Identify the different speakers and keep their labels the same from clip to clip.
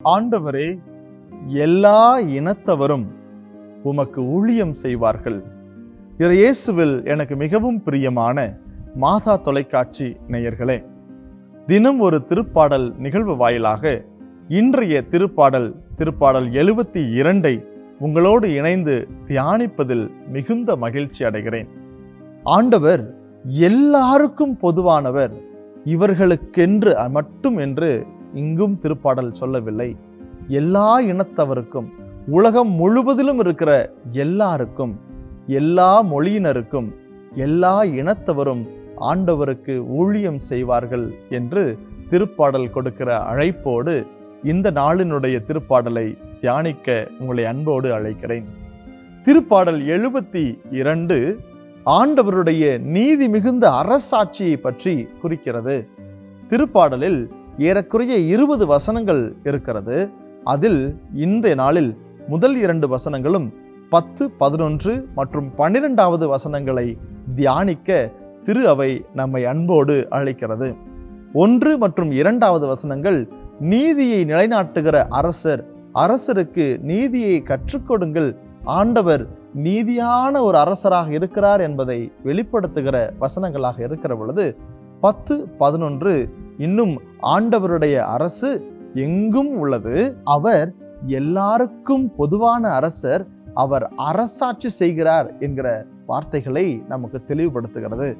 Speaker 1: ஆண்டவரே எல்லா இனத்தவரும் உமக்கு ஊழியம் செய்வார்கள். இறையேசுவில் எனக்கு மிகவும் பிரியமான மாதா தொலைக்காட்சி நேயர்களே தினம் ஒரு திருப்பாடல் நிகழ்வு வாயிலாக இன்றைய திருப்பாடல் திருப்பாடல் எழுபத்தி இரண்டை உங்களோடு இணைந்து தியானிப்பதில் மிகுந்த மகிழ்ச்சி அடைகிறேன். ஆண்டவர் எல்லாருக்கும் பொதுவானவர் இவர்களுக்கென்று மட்டும் என்று இங்கும் திருப்பாடல் சொல்லவில்லை. எல்லா இனத்தவருக்கும் உலகம் முழுவதிலும் இருக்கிற எல்லாருக்கும் எல்லா மொழியினருக்கும் எல்லா இனத்தவரும் ஆண்டவருக்கு ஊழியம் செய்வார்கள் என்று திருப்பாடல் கொடுக்கிற அழைப்போடு இந்த நாளினுடைய திருப்பாடலை தியானிக்க உங்களை அன்போடு அழைக்கிறேன். திருப்பாடல் எழுபத்தி இரண்டு ஆண்டவருடைய நீதி மிகுந்த அரசாட்சியை பற்றி குறிக்கிறது. திருப்பாடலில் ஏறக்குறைய இருபது வசனங்கள் இருக்கிறது. அதில் இந்த நாளில் முதல் இரண்டு வசனங்களும் பத்து பதினொன்று மற்றும் பன்னிரெண்டாவது வசனங்களை தியானிக்க திரு அவை நம்மை அன்போடு அழைக்கிறது. ஒன்று மற்றும் இரண்டாவது வசனங்கள் நீதியை நிலைநாட்டுகிற அரசர் அரசருக்கு நீதியை கற்றுக்கொடுங்கள். ஆண்டவர் நீதியான ஒரு அரசராக இருக்கிறார் என்பதை வெளிப்படுத்துகிற வசனங்களாக இருக்கிற பொழுது பத்து பதினொன்று இன்னும் ஆண்டவருடைய அரசு எங்கும் உள்ளது. அவர் எல்லாருக்கும் பொதுவான அரசர் அவர் அரசாட்சி செய்கிறார் என்கிற வார்த்தைகளை நமக்கு தெளிவுபடுத்துகிறது.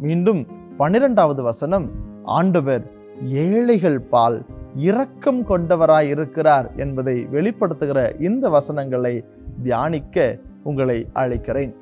Speaker 1: மீண்டும் பன்னிரெண்டாவது வசனம் ஆண்டவர் ஏழைகள் பால் இரக்கம் கொண்டவராய் இருக்கிறார் என்பதை வெளிப்படுத்துகிற இந்த வசனங்களை தியானிக்க உங்களை அழைக்கிறேன்.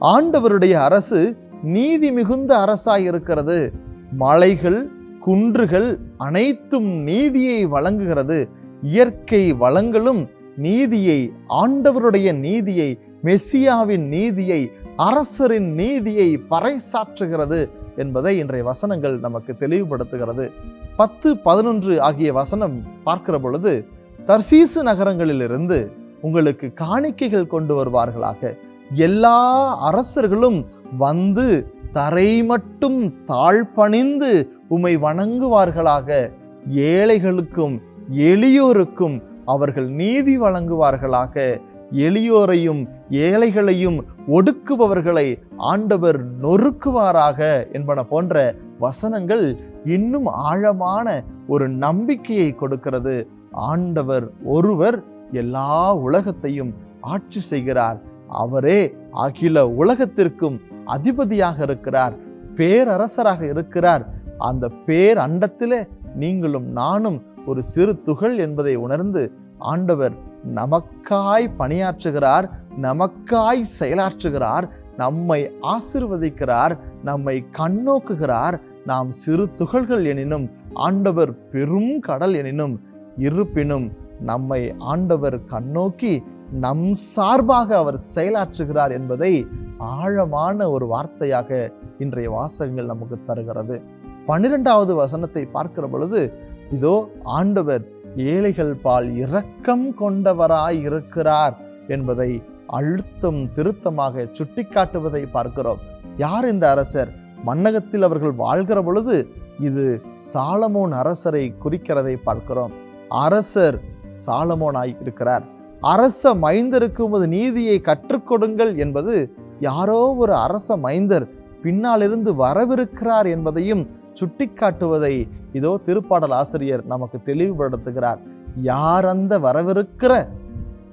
Speaker 1: ஆண்டவருடைய அரசு நீதி மிகுந்த அரசாய் இருக்கிறது. மலைகள் குன்றுகள் அனைத்தும் நீதியை வழங்குகிறது. இயற்கை வளங்களும் நீதியை ஆண்டவருடைய நீதியை மெஸ்ஸியாவின் நீதியை அரசரின் நீதியை பறைசாற்றுகிறது என்பதை இன்றைய வசனங்கள் நமக்கு தெளிவுபடுத்துகிறது. பத்து பதினொன்று ஆகிய வசனம் பார்க்கிற பொழுது தர்சீசு நகரங்களிலிருந்து உங்களுக்கு காணிக்கைகள் கொண்டு வருவார்களாக. எல்லா அரசர்களும் வந்து தரை மட்டும் தாழ்பணிந்து உமை வணங்குவார்களாக. ஏழைகளுக்கும் எளியோருக்கும் அவர்கள் நீதி வழங்குவார்களாக. எளியோரையும் ஏழைகளையும் ஒடுக்குபவர்களை ஆண்டவர் நொறுக்குவாராக என்பன போன்ற வசனங்கள் இன்னும் ஆழமான ஒரு நம்பிக்கையை கொடுக்கிறது. ஆண்டவர் ஒருவர் எல்லா உலகத்தையும் ஆட்சி செய்கிறார். அவரே அகில உலகத்திற்கும் அதிபதியாக இருக்கிறார் பேரரசராக இருக்கிறார். அந்த பேர் அண்டத்திலே நீங்களும் நானும் ஒரு சிறு துகள் என்பதை உணர்ந்து ஆண்டவர் நமக்காய் பணியாற்றுகிறார் நமக்காய் செயலாற்றுகிறார் நம்மை ஆசிர்வதிக்கிறார் நம்மை கண்ணோக்குகிறார். நாம் சிறு துகள்கள் எனினும் ஆண்டவர் பெரும் கடல் எனினும் இருப்பினும் நம்மை ஆண்டவர் கண்ணோக்கி நம் சார்பாக அவர் செயலாற்றுகிறார் என்பதை ஆழமான ஒரு வார்த்தையாக இன்றைய வாசகங்கள் நமக்கு தருகிறது. பன்னிரெண்டாவது வசனத்தை பார்க்கிற பொழுது இதோ ஆண்டவர் ஏழைகள் பால் இரக்கம் கொண்டவராய் இருக்கிறார் என்பதை அழுத்தம் திருத்தமாக சுட்டிக்காட்டுவதை பார்க்கிறோம். யார் இந்த அரசர்? மன்னகத்தில் அவர்கள் வாழ்கிற பொழுது இது சாலமோன் அரசரை குறிக்கிறதை பார்க்கிறோம். அரசர் சாலமோனாய் இருக்கிறார். அரச மைந்தருக்கு உமது நீதியை கற்றுக்கொடுங்கள் என்பது யாரோ ஒரு அரச மைந்தர் பின்னாலிருந்து வரவிருக்கிறார் என்பதையும் சுட்டிக்காட்டுவதை இதோ திருப்பாடல் ஆசிரியர் நமக்கு தெளிவுபடுத்துகிறார். யார் அந்த வரவிருக்கிற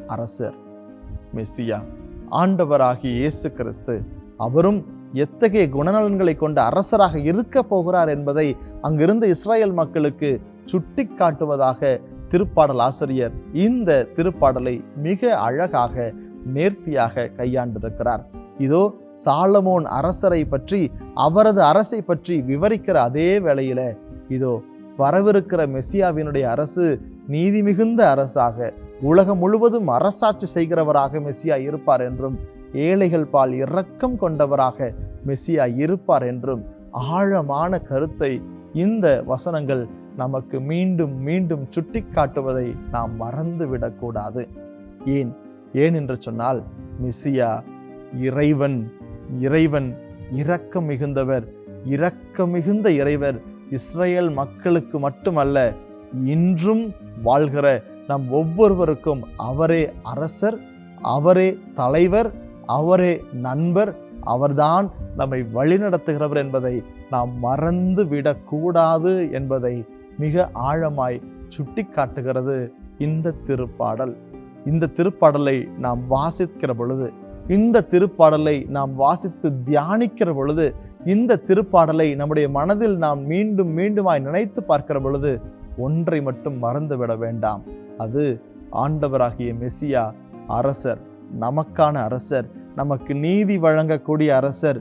Speaker 1: அரசர்? மெஸ்ஸியா ஆண்டவராகிய இயேசு கிறிஸ்து. அவரும் எத்தகைய குணநலன்களை கொண்ட அரசராக இருக்க போகிறார் என்பதை அங்கிருந்த இஸ்ரேல் மக்களுக்கு சுட்டிக்காட்டுவதாக திருப்பாடல் ஆசிரியர் இந்த திருப்பாடலை மிக அழகாக நேர்த்தியாக கையாண்டிருக்கிறார். இதோ சாலமோன் அரசரை பற்றி அவரது அரசை பற்றி விவரிக்கிற அதே வேளையில இதோ வரவிருக்கிற மெஸ்ஸியாவினுடைய அரசு நீதி மிகுந்த அரசாக உலகம் முழுவதும் அரசாட்சி செய்கிறவராக மெஸ்ஸியா இருப்பார் என்றும் ஏழைகள் பால் இரக்கம் கொண்டவராக மெஸ்ஸியா இருப்பார் என்றும் ஆழமான கருத்தை இந்த வசனங்கள் நமக்கு மீண்டும் மீண்டும் சுட்டிக்காட்டுவதை நாம் மறந்துவிடக்கூடாது. ஏன்? ஏன் என்று சொன்னால் மிசியா இறைவன் இறைவன் இரக்கம் மிகுந்தவர் இரக்கம் மிகுந்த இறைவர் இஸ்ரேல் மக்களுக்கு மட்டுமல்ல இன்றும் வாழ்கிற நம் ஒவ்வொருவருக்கும் அவரே அரசர் அவரே தலைவர் அவரே நண்பர் அவர்தான் நம்மை வழிநடத்துகிறவர் என்பதை நாம் மறந்து விடக்கூடாது என்பதை மிக ஆழமாய் சுட்டி காட்டுகிறது இந்த திருப்பாடல். இந்த திருப்பாடலை நாம் வாசிக்கிற பொழுது இந்த திருப்பாடலை நாம் வாசித்து தியானிக்கிற பொழுது இந்த திருப்பாடலை நம்முடைய மனதில் நாம் மீண்டும் மீண்டுமாய் நினைத்து பார்க்கிற பொழுது ஒன்றை மட்டும் மறந்துவிட வேண்டாம். அது ஆண்டவராகிய மெசியா அரசர் நமக்கான அரசர் நமக்கு நீதி வழங்கக்கூடிய அரசர்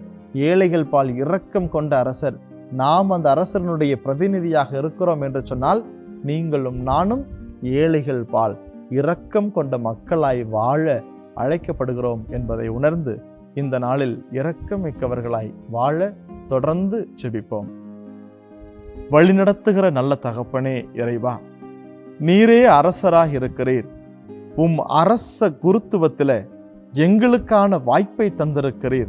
Speaker 1: ஏழைகள் பால் இரக்கம் கொண்ட அரசர் நாம் அந்த அரசனுடைய பிரதிநிதியாக இருக்கிறோம் என்று சொன்னால் நீங்களும் நானும் ஏழைகள் பால் இரக்கம் கொண்ட மக்களாய் வாழ அழைக்கப்படுகிறோம் என்பதை உணர்ந்து இந்த நாளில் இரக்கமிக்கவர்களாய் வாழ தொடர்ந்து செபிப்போம் வழிநடத்துகிற நல்ல தகப்பனே இறைவா நீரே அரசராக இருக்கிறீர். உம் அரச குருத்துவத்தில் எங்களுக்கான வாய்ப்பை தந்திருக்கிறீர்.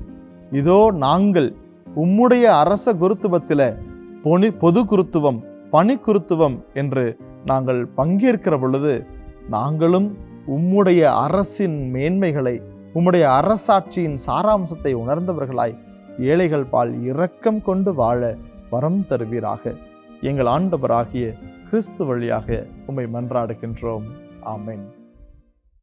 Speaker 1: இதோ நாங்கள் உம்முடைய அரச குருத்துவத்தில் பொனி பொது குருத்துவம் பணி குருத்துவம் என்று நாங்கள் பங்கேற்கிற பொழுது நாங்களும் உம்முடைய அரசின் மேன்மைகளை உம்முடைய அரசாட்சியின் சாராம்சத்தை உணர்ந்தவர்களாய் ஏழைகள் பால் இரக்கம் கொண்டு வாழ வரம் தருவீராக. எங்கள் ஆண்டவராகிய கிறிஸ்து வழியாக உம்மை மன்றாடுகின்றோம். ஆமேன்.